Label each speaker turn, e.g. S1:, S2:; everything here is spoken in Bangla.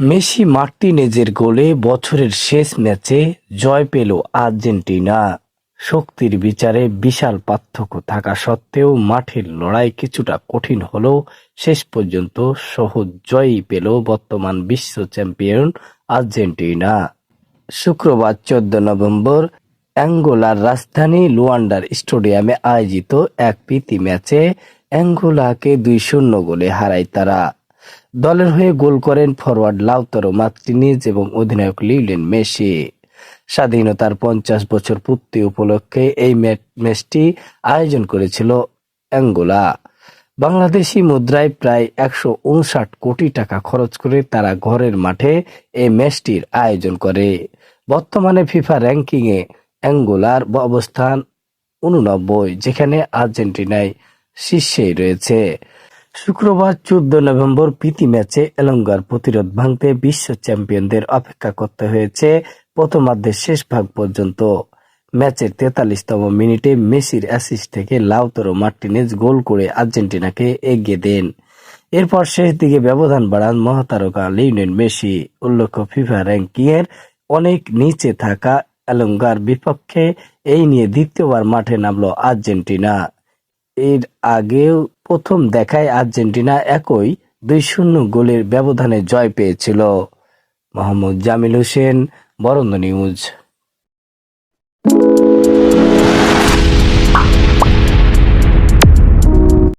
S1: মেসি মার্টিনেজের গোলে বছরের শেষ ম্যাচে জয় পেল আর্জেন্টিনা। শক্তির বিচারে বিশাল পার্থক্য থাকা সত্ত্বেও মাঠের লড়াই কিছুটা কঠিন হলেও শেষ পর্যন্ত সহজ জয়ই পেল বর্তমান বিশ্ব চ্যাম্পিয়ন আর্জেন্টিনা। শুক্রবার চোদ্দ নভেম্বর অ্যাঙ্গোলার রাজধানী লুয়ান্ডার স্টেডিয়ামে আয়োজিত এক প্রীতি ম্যাচে অ্যাঙ্গোলাকে দুই শূন্য গোলে হারায় তারা। দলের হয়ে গোল করেন ফরওয়ার্ড লাউতারো মার্টিনেজ এবং অধিনায়ক লিওনেল মেসি। স্বাধীনতার পঞ্চাশ বছর পূর্তি উপলক্ষে এই ম্যাচটি আয়োজন করেছিল অ্যাঙ্গোলা। বাংলাদেশি মুদ্রায় প্রায় একশো উনষাট কোটি টাকা খরচ করে তারা ঘরের মাঠে এই ম্যাচটির আয়োজন করে। বর্তমানে ফিফা র্যাঙ্কিংয়ে অ্যাঙ্গোলার অবস্থান উননব্বই, যেখানে আর্জেন্টিনায় শীর্ষেই রয়েছে। শুক্রবার চোদ্দ নভেম্বর প্রীতি ম্যাচে এলঙ্গার প্রতিরোধ ভাঙতে বিশ্ব চ্যাম্পিয়নদের অপেক্ষা করতে হয়েছে প্রথমার্ধের শেষ ভাগ পর্যন্ত। ম্যাচের তেতাল্লিশতম মিনিটে মেসির অ্যাসিস্ট থেকে লাউতারো মার্টিনেজ গোল করে আর্জেন্টিনাকে এগিয়ে দেন। এরপর শেষ দিকে ব্যবধান বাড়ান মহাতারকা লিওনেল মেসি। উল্লেখ্য, ফিফা র্যাঙ্কিংয়ের অনেক নিচে থাকা এলঙ্গার বিপক্ষে এই নিয়ে দ্বিতীয়বার মাঠে নামল আর্জেন্টিনা। এর আগেও প্রথম দেখায় আর্জেন্টিনা একই দুই শূন্য গোলের ব্যবধানে জয় পেয়েছিল। মোহাম্মদ জামিল হোসেন, বরন্দ নিউজ।